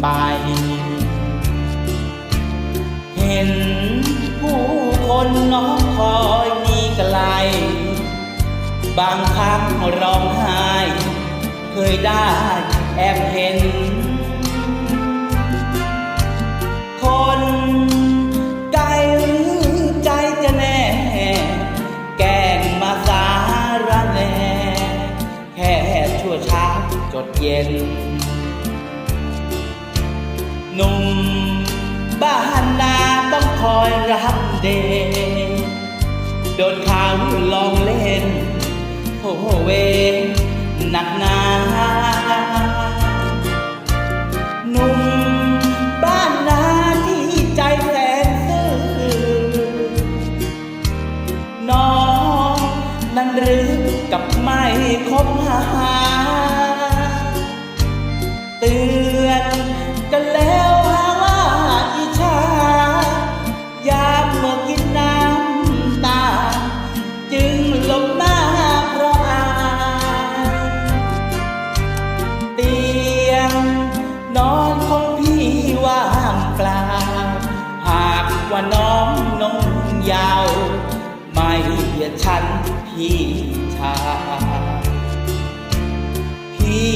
ไป เห็นผู้คนน้องคอยมีไกล บางครั้งร้องไห้ เคยได้แอบเห็น คนไกลหรือใจจะแน่ แกงมาสาระแน่แค่ชั่วช้าจดเย็น หนุ่มบ้านนาต้องคอยรับเดชโดนเขาลองเล่นโอ้เวหนักหนาหนุ่มบ้านนาที่ใจแสนซื่อน้องนั้นหรือกับไม่คบหาตือนกัน ว่าน้องน้องยาว ไม่เบียดฉันพี่ชายพี่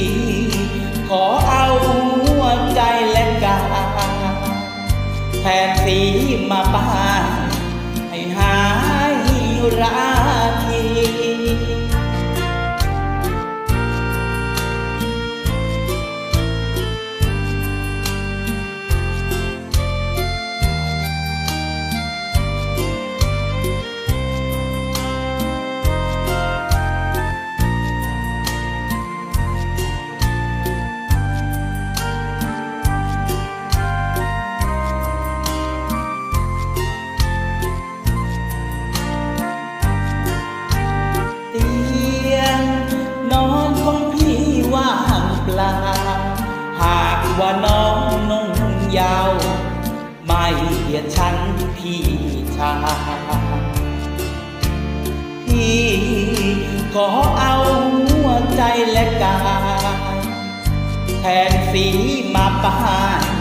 ขอเอาหัวใจและกายแทนสีมาป้าให้หายรา ไม่เบียดฉันพี่ชายพี่ขอเอาหัวใจและกายแทนสีมาป้าย